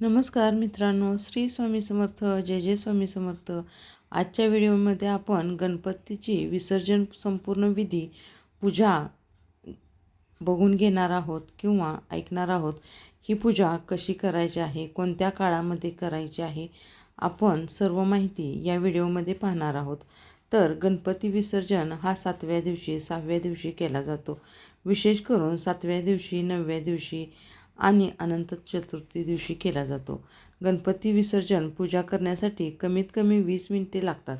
नमस्कार मित्रांनो श्री स्वामी समर्थ जय जय स्वामी समर्थ. आजच्या व्हिडिओमध्ये आपण गणपतीची विसर्जन संपूर्ण विधी पूजा बघून घेणार आहोत किंवा ऐकणार आहोत. ही पूजा कशी करायची आहे कोणत्या काळामध्ये करायची आहे आपण सर्व माहिती या व्हिडिओमध्ये पाहणार आहोत. तर गणपती विसर्जन हा सातव्या दिवशी सहाव्या दिवशी केला जातो. विशेष करून सातव्या दिवशी नवव्या दिवशी आणि अनंत चतुर्थी दिवशी केला जातो. गणपती विसर्जन पूजा करण्यासाठी कमीत कमी वीस मिनिटे लागतात.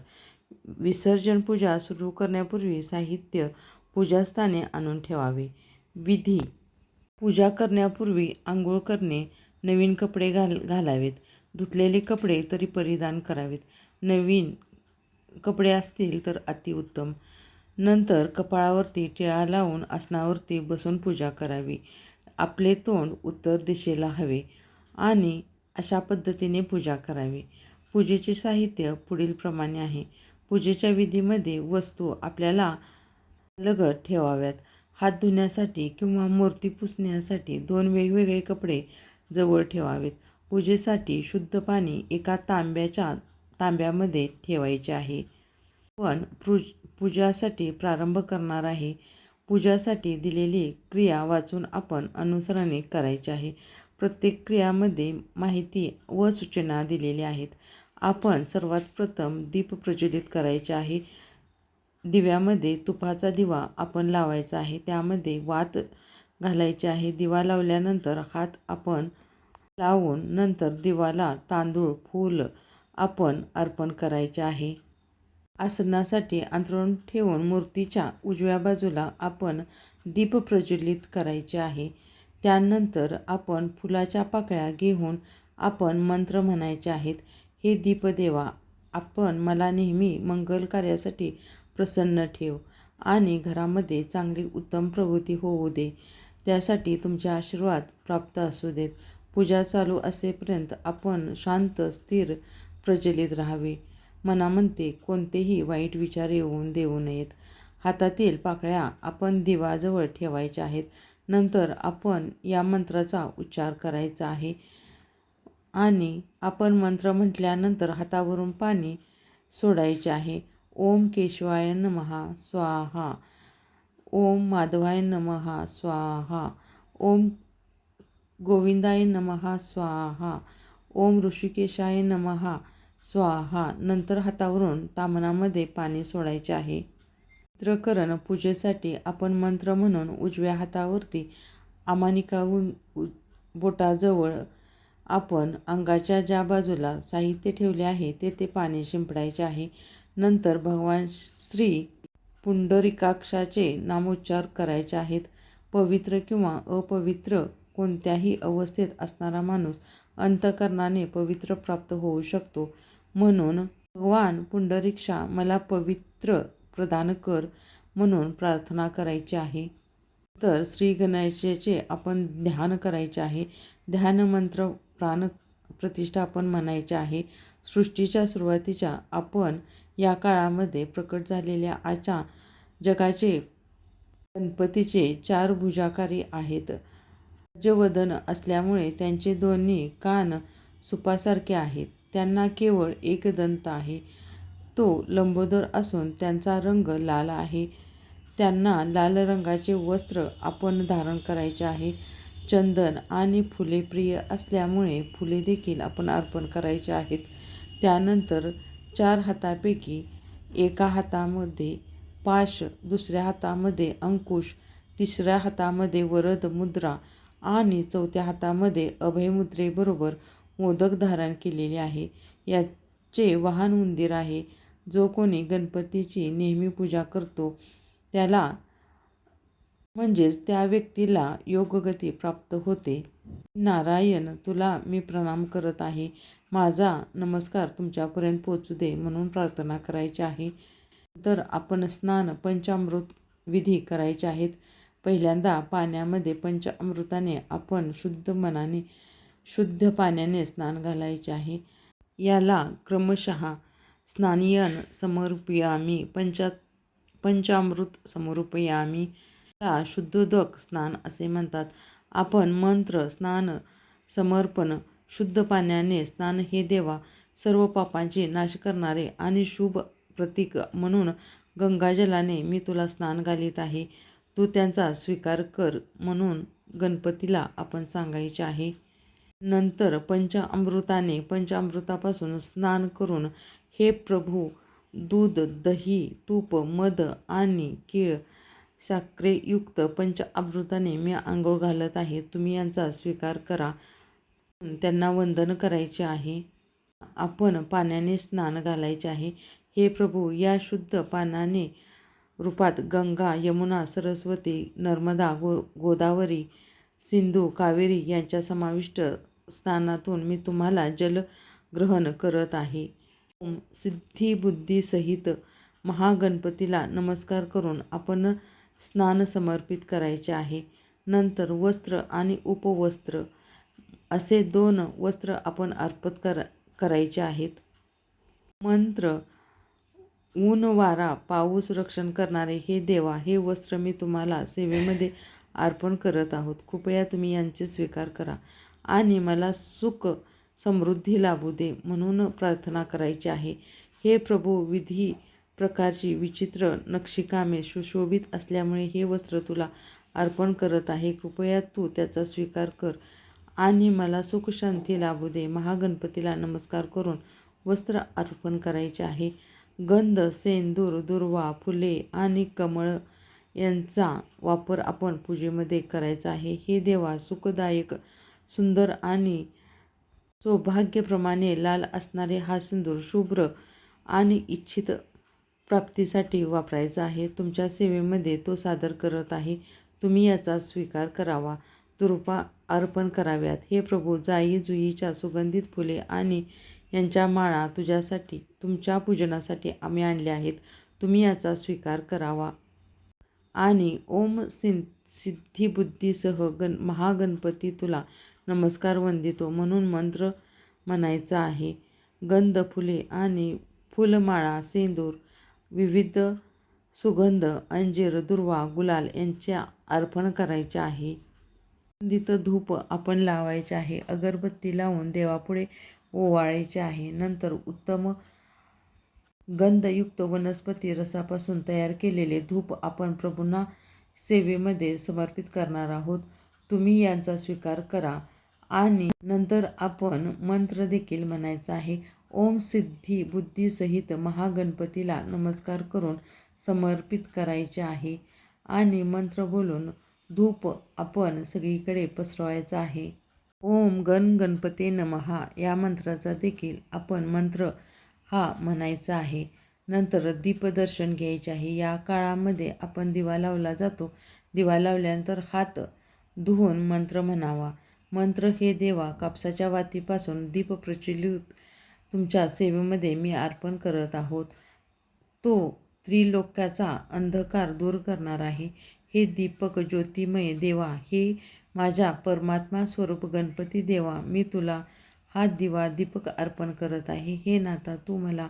विसर्जन पूजा सुरू करण्यापूर्वी साहित्य पूजास्थाने आणून ठेवावे. विधी. पूजा करण्यापूर्वी आंघोळ करणे नवीन कपडे घाल घालावेत. धुतलेले कपडे तरी परिधान करावेत. नवीन कपडे असतील तर अतिउत्तम नंतर कपाळावरती टिळा लावून आसनावरती बसून पूजा करावी. आपले तोंड उत्तर दिशेला हवे आणि अशा पद्धतीने पूजा करावी. पूजेचे साहित्य पुढीलप्रमाणे आहे. पूजेच्या विधीमध्ये वस्तू आपल्याला लगत ठेवाव्यात. हात धुण्यासाठी किंवा मूर्ती पुसण्यासाठी दोन वेगवेगळे कपडे जवळ ठेवावेत. पूजेसाठी शुद्ध पाणी एका तांब्याच्या तांब्यामध्ये ठेवायचे आहे. पण पूज पूजासाठी प्रारंभ करणार आहे. पूजासाठी दिलेली क्रिया वाचून आपण अनुसरणे करायचे आहे. प्रत्येक क्रियामध्ये माहिती व सूचना दिलेल्या आहेत. आपण सर्वात प्रथम दीप प्रज्वलित करायचे आहे. दिव्यामध्ये तुपाचा दिवा आपण लावायचा आहे. त्यामध्ये वात घालायचे आहे. दिवा लावल्यानंतर हात आपण लावून नंतर दिवाला तांदूळ फूल आपण अर्पण करायचे आहे. आसनासाठी अंथरूण ठेवून मूर्तीच्या उजव्या बाजूला आपण दीप प्रज्वलित करायचे आहे. त्यानंतर आपण फुलाच्या पाकळ्या घेऊन आपण मंत्र म्हणायचे आहेत. हे दीपदेवा आपण मला नेहमी मंगल कार्यासाठी प्रसन्न ठेव आणि घरामध्ये चांगली उत्तम प्रगती होऊ दे. त्यासाठी तुमचे आशीर्वाद प्राप्त असू देत. पूजा चालू असेपर्यंत आपण शांत स्थिर प्रज्वलित राहावे. मनामध्ये कोणतेही वाईट विचार येऊन देऊ नयेत. हातातील पाकळ्या आपण दिवाजवळ ठेवायच्या आहेत. नंतर आपण या मंत्राचा उच्चार करायचा आहे. आणि आपण मंत्र म्हटल्यानंतर हातावरून पाणी सोडायचे आहे. ओम केशवाय नमहा स्वाहा. ओम माधवाय नमहा स्वाहा. ओम गोविंदाय नमहा स्वाहा. ओम ऋषिकेशाय नमहा स्वाहा नंतर हातावरून तामणामध्ये पाणी सोडायचे आहे. चित्रकरण पूजेसाठी आपण मंत्र म्हणून उजव्या हातावरती आमानिकाहून बोटाजवळ आपण अंगाच्या ज्या बाजूला साहित्य ठेवले आहे तेथे पाणी शिंपडायचे आहे. नंतर भगवान श्री पुंडरिकाक्षाचे नामोच्चार करायचे आहेत. पवित्र किंवा अपवित्र कोणत्याही अवस्थेत असणारा माणूस अंतकरणाने पवित्र प्राप्त होऊ शकतो. म्हणून भगवान पुंडरीक्षा मला पवित्र प्रदान कर म्हणून प्रार्थना करायची आहे. तर श्री गणेशाचे आपण ध्यान करायचे आहे. ध्यान मंत्र प्राण प्रतिष्ठा आपण म्हणायचे आहे. सृष्टीच्या सुरुवातीच्या आपण या काळामध्ये प्रकट झालेल्या आच्या जगाचे गणपतीचे चार भुजाकारी आहेत. राज्यवदन असल्यामुळे त्यांचे दोन्ही कान सुपासारखे आहेत. त्यांना केवळ एक दंत आहे. तो लंबोदर असून त्यांचा रंग लाल आहे. त्यांना लाल रंगाचे वस्त्र आपण धारण करायचे आहे. चंदन आणि फुले प्रिय असल्यामुळे फुले देखील आपण अर्पण करायचे आहेत. त्यानंतर चार हातापैकी एका हातामध्ये पाश दुसऱ्या हातामध्ये अंकुश तिसऱ्या हातामध्ये वरद मुद्रा आणि चौथ्या हातामध्ये अभयमुद्रेबरोबर मोदक धारण केलेले आहे. याचे वाहन उंदीर आहे. जो कोणी गणपतीची नेहमी पूजा करतो त्याला म्हणजेच त्या व्यक्तीला योगगती प्राप्त होते. नारायण तुला मी प्रणाम करत आहे. माझा नमस्कार तुमच्यापर्यंत पोचू दे म्हणून प्रार्थना करायची आहे. तर आपण स्नान पंचामृत विधी करायचे आहेत. पहिल्यांदा पाण्यामध्ये पंचामृताने आपण शुद्ध मनाने शुद्ध पाण्याने स्नान घालायचे आहे. याला क्रमशः स्नानियन समर्पयामी पंचा पंचामृत समर्पयामी याला शुद्धोदक स्नान असे म्हणतात. आपण मंत्र स्नान समर्पण शुद्ध पाण्याने स्नान हे देवा सर्व पापांचे नाश करणारे आणि शुभ प्रतीक म्हणून गंगाजलाने मी तुला स्नान घालीत आहे. तू त्यांचा स्वीकार कर म्हणून गणपतीला आपण सांगायचे आहे. नंतर पंचामृताने पंचामृतापासून स्नान करून हे प्रभू दूध दही तूप मध आणि केळ साखरेयुक्त पंचामृताने मी आंघोळ घालत आहे. तुम्ही यांचा स्वीकार करा. त्यांना वंदन करायचे आहे. आपण पाण्याने स्नान घालायचे आहे. हे प्रभू या शुद्ध पानाने रूपात गंगा यमुना सरस्वती नर्मदा गो गोदावरी सिंधू कावेरी यांच्या समाविष्ट स्थानातून मी तुम्हाला जलग्रहण करत आहे. ओम सिद्धिबुद्धीसहित महागणपतीला नमस्कार करून आपण स्नान समर्पित करायचे आहे. नंतर वस्त्र आणि उपवस्त्र असे दोन वस्त्र आपण अर्पत कर करायचे आहेत. मंत्र ऊन वारा पाऊस रक्षण करणारे हे देवा हे वस्त्र मी तुम्हाला सेवेमध्ये अर्पण करत आहोत. कृपया तुम्ही यांचे स्वीकार करा आणि मला सुख समृद्धी लाभू दे म्हणून प्रार्थना करायची आहे. हे प्रभू विधी प्रकारची विचित्र नक्षीकामे सुशोभित असल्यामुळे हे वस्त्र तुला अर्पण करत आहे. कृपया तू त्याचा स्वीकार कर आणि मला सुखशांती लाभू दे. महागणपतीला नमस्कार करून वस्त्र अर्पण करायचे आहे. गंध सेंदूर दुर्वा फुले आणि कमळ यांचा वापर आपण पूजेमध्ये करायचा आहे. हे देवा सुखदायक सुंदर आणि सौभाग्यप्रमाणे लाल असणारे हा सिंदूर शुभ्र आणि इच्छित प्राप्तीसाठी वापरायचा आहे. तुमच्या सेवेमध्ये तो सादर करत आहे. तुम्ही याचा स्वीकार करावा. दुरुपा अर्पण कराव्यात. हे प्रभू जाई जुईच्या सुगंधित फुले आणि यांच्या माळा तुझ्यासाठी तुमच्या पूजनासाठी आम्ही आणल्या आहेत. तुम्ही याचा स्वीकार करावा. आणि ओम सिं सिद्धिबुद्धीसह गण महागणपती तुला नमस्कार वंदितो म्हणून मंत्र म्हणायचा आहे. गंध फुले आणि फुलमाळा सेंदूर विविध सुगंध अंजीर दुर्वा गुलाल यांच्या अर्पण करायचे आहे. तिथं धूप आपण लावायचे आहे. अगरबत्ती लावून देवापुढे ओवाळायचे आहे. नंतर उत्तम गंधयुक्त वनस्पती रसापासून तयार केलेले धूप आपण प्रभूंना सेवेमध्ये समर्पित करणार आहोत. तुम्ही यांचा स्वीकार करा. आणि नंतर आपण मंत्र देखील म्हणायचा आहे. ओम सिद्धी बुद्धीसहित महागणपतीला नमस्कार करून समर्पित करायचे आहे. आणि मंत्र बोलून धूप आपण सगळीकडे पसरवायचा आहे. ओम गण गणपते नमहा या मंत्राचा देखील आपण मंत्र हा म्हणायचा आहे. नंतर दीपदर्शन घ्यायचे आहे. या काळामध्ये आपण दिवा लावला जातो. दिवा लावल्यानंतर हात धुवून मंत्र म्हणावा. मंत्र हे देवा कापसाच्या वातीपासून दीप प्रचलित तुमच्या सेवेमध्ये मी अर्पण करत आहोत. तो त्रिलोक्याचा अंधकार दूर करणार आहे. हे दीपक ज्योतिमय देवा हे माझ्या परमात्मा स्वरूप गणपती देवा मी तुला हा दिवा दीपक अर्पण करत आहे. हे नाता तू मला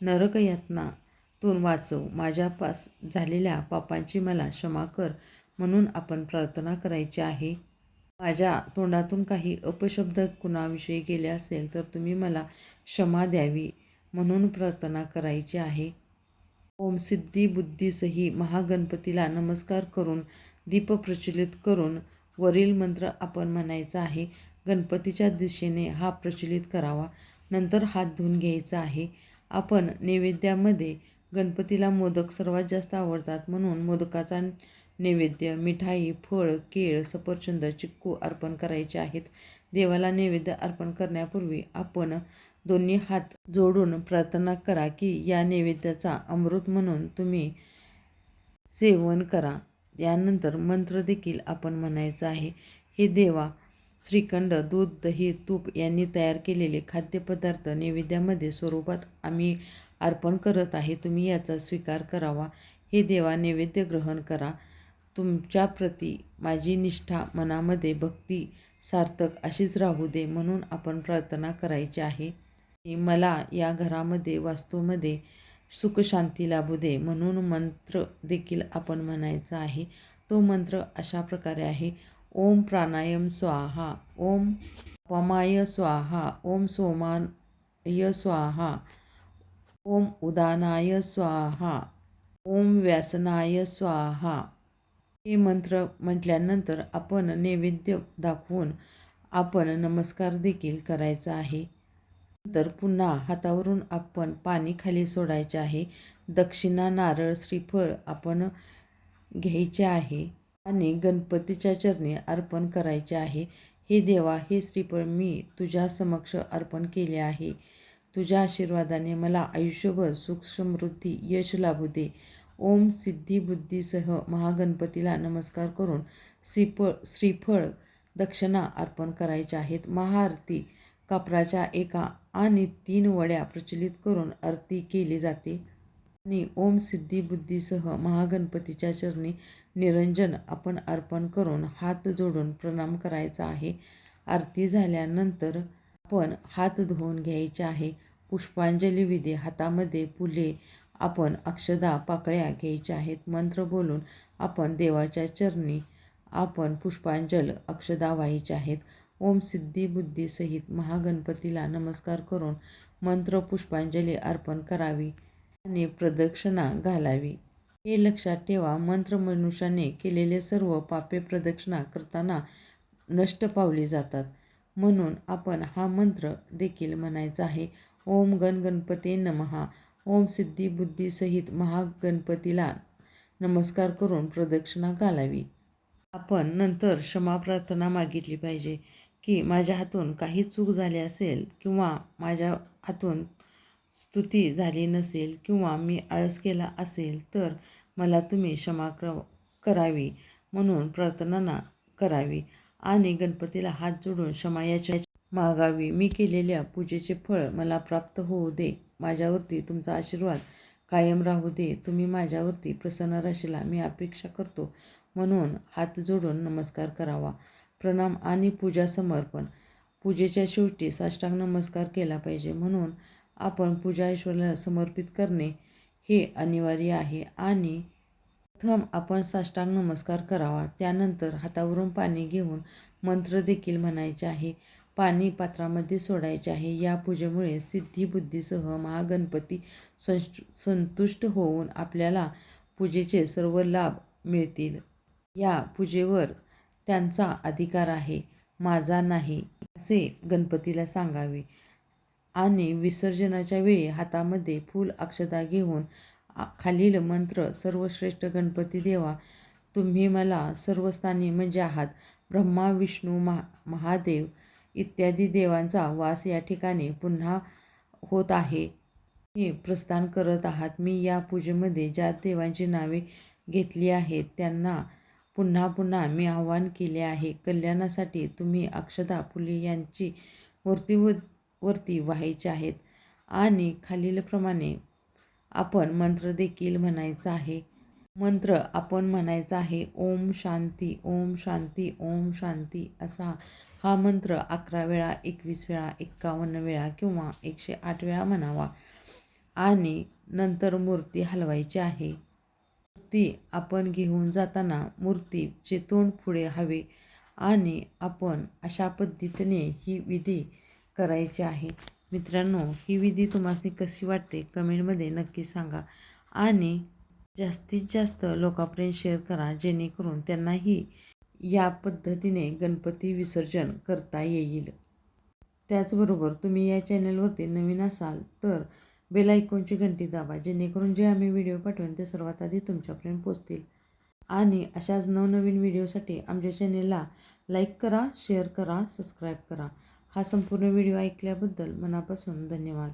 नरकयातनातून वाचव. वाचव माझ्यापास झालेल्या पापांची मला क्षमा कर म्हणून आपण प्रार्थना करायची आहे. माझ्या तोंडातून काही अपशब्द कुणाविषयी गेले असेल तर तुम्ही मला क्षमा द्यावी म्हणून प्रार्थना करायची आहे. ओम सिद्धी बुद्धीसही महागणपतीला नमस्कार करून दीप प्रचलित करून वरील मंत्र आपण म्हणायचा आहे गणपतीच्या दिशेने हा प्रचलित करावा. नंतर हात धुवून घ्यायचा आहे. आपण नैवेद्यामध्ये गणपतीला मोदक सर्वात जास्त आवडतात म्हणून मोदकाचा नैवेद्य मिठाई फळ केळ सफरचंद चिक्कू अर्पण करायचे आहेत. देवाला नैवेद्य अर्पण करण्यापूर्वी आपण दोन्ही हात जोडून प्रार्थना करा की या नैवेद्याचा अमृत म्हणून तुम्ही सेवन करा. यानंतर मंत्र देखील आपण म्हणायचं आहे. हे देवा श्रीखंड दूध दही तूप यांनी तयार केलेले खाद्यपदार्थ नैवेद्यामध्ये स्वरूपात आम्ही अर्पण करत आहे. तुम्ही याचा स्वीकार करावा. हे देवा नैवेद्य ग्रहण करा. तुमच्याप्रती माझी निष्ठा मनामध्ये भक्ती सार्थक अशीच राहू दे म्हणून आपण प्रार्थना करायची आहे. मला या घरामध्ये वास्तूमध्ये सुखशांती लाभू दे म्हणून मंत्र देखील आपण म्हणायचा आहे. तो मंत्र अशा प्रकारे आहे. ओम प्राणायाम स्वाहा. ओम पमाय स्वाहा. ओम सोमाय स्वाहा. ओम उदानाय स्वाहा. ओम व्यासनाय स्वाहा. हे मंत्र म्हटल्यानंतर आपण नैवेद्य दाखवून आपण नमस्कार देखील करायचा आहे. तर पुन्हा हातावरून आपण पाणी खाली सोडायचे आहे. दक्षिणा नारळ श्रीफळ आपण घ्यायचे आहे आणि गणपतीच्या चरणी अर्पण करायचे आहे. हे देवा हे श्रीफळ मी तुझ्या समक्ष अर्पण केले आहे. तुझ्या आशीर्वादाने मला आयुष्यभर सुख समृद्धी यश लाभू दे. ओम सिद्धी बुद्धीसह महागणपतीला नमस्कार करून श्रीफळ श्रीफळ दक्षिणा अर्पण करायच्या आहेत. महाआरती कापराच्या एका आणि तीन वड्या प्रचलित करून आरती केली जाते. आणि ओम सिद्धी बुद्धीसह महागणपतीच्या चरणी निरंजन आपण अर्पण करून हात जोडून प्रणाम करायचा आहे. आरती झाल्यानंतर आपण हात धुवून घ्यायचे आहे. पुष्पांजली विधी हातामध्ये फुले आपण अक्षदा पाकळ्या घ्यायच्या आहेत. मंत्र बोलून आपण देवाच्या चरणी आपण पुष्पांजल अक्षदा व्हायच्या आहेत. ओम सिद्धी बुद्धीसहित महागणपतीला नमस्कार करून मंत्र पुष्पांजली अर्पण करावी आणि प्रदक्षिणा घालावी. हे लक्षात ठेवा मंत्र मनुष्याने केलेले सर्व पापे प्रदक्षिणा करताना नष्ट पावली जातात. म्हणून आपण हा मंत्र देखील म्हणायचा आहे. ओम गण गणपते नमहा ओम सिद्धी बुद्धीसहित महागणपतीला नमस्कार करून प्रदक्षिणा घालावी. आपण नंतर क्षमा प्रार्थना मागितली पाहिजे. की माझ्या हातून काही चूक झाली असेल किंवा माझ्या हातून स्तुती झाली नसेल किंवा मी आळस केला असेल तर मला तुम्ही क्षमा करावी म्हणून प्रार्थना करावी आणि गणपतीला हात जोडून क्षमा याच्या मागावी. मी केलेल्या पूजेचे फळ मला प्राप्त होऊ दे. माझ्यावरती तुमचा आशीर्वाद कायम राहू दे. तुम्ही माझ्यावरती प्रसन्न राशीला मी अपेक्षा करतो म्हणून हात जोडून नमस्कार करावा. प्रणाम आणि पूजा समर्पण. पूजेच्या शेवटी साष्टांग नमस्कार केला पाहिजे. म्हणून आपण पूजा ईश्वराला समर्पित करणे हे अनिवार्य आहे आणि प्रथम आपण साष्टांग नमस्कार करावा. त्यानंतर हातावरून पाणी घेऊन मंत्र देखील म्हणायचे आहे. पाणी पात्रामध्ये सोडायचे आहे. या पूजेमुळे सिद्धिबुद्धीसह महागणपती संतुष्ट होऊन आपल्याला पूजेचे सर्व लाभ मिळतील. या पूजेवर त्यांचा अधिकार आहे. माझा नाही असे गणपतीला सांगावे. आणि विसर्जनाच्या वेळी हातामध्ये फूल अक्षता घेऊन खालील मंत्र सर्वश्रेष्ठ गणपती देवा तुम्ही मला सर्वस्थानी म्हणजे आहात. ब्रह्मा विष्णू महा महादेव इत्यादी देवांचा वास या ठिकाणी पुन्हा होत आहे. मी प्रस्थान करत आहात. मी या पूजेमध्ये ज्या देवांची नावे घेतली आहेत त्यांना पुन्हा पुन्हा मी आवाहन केले आहे. कल्याणासाठी तुम्ही अक्षदा फुले यांची मूर्तीवर वरती व्हायचे आहेत. आणि खालीलप्रमाणे आपण मंत्र देखील म्हणायचा आहे. मंत्र आपण म्हणायचा आहे ओम शांती ओम शांती ओम शांती असा हा मंत्र अकरा वेळा एकवीस वेळा एक्कावन्न वेळा किंवा एकशे आठ वेळा म्हणावा. आणि नंतर मूर्ती हलवायची आहे. मूर्ती आपण घेऊन जाताना मूर्तीचे तोंड पुढे हवे आणि आपण अशा पद्धतीने ही विधी करायची आहे. मित्रांनो ही विधी तुम्हाला कशी वाटते कमेंटमध्ये नक्की सांगा आणि जास्तीत जास्त लोकांपर्यंत शेअर करा जेणेकरून त्यांनाही या पद्धतीने गणपती विसर्जन करता येईल. त्याचबरोबर तुम्ही या चॅनलवरती नवीन असाल तर बेल आयकॉनची घंटी दाबा जेणेकरून जे आम्ही व्हिडिओ पाठवेन ते सर्वात आधी तुमच्यापर्यंत पोचतील. आणि अशाच नवनवीन व्हिडिओसाठी आमच्या चॅनेलला लाईक करा शेअर करा सबस्क्राईब करा. हा संपूर्ण व्हिडिओ ऐकल्याबद्दल मनापासून धन्यवाद.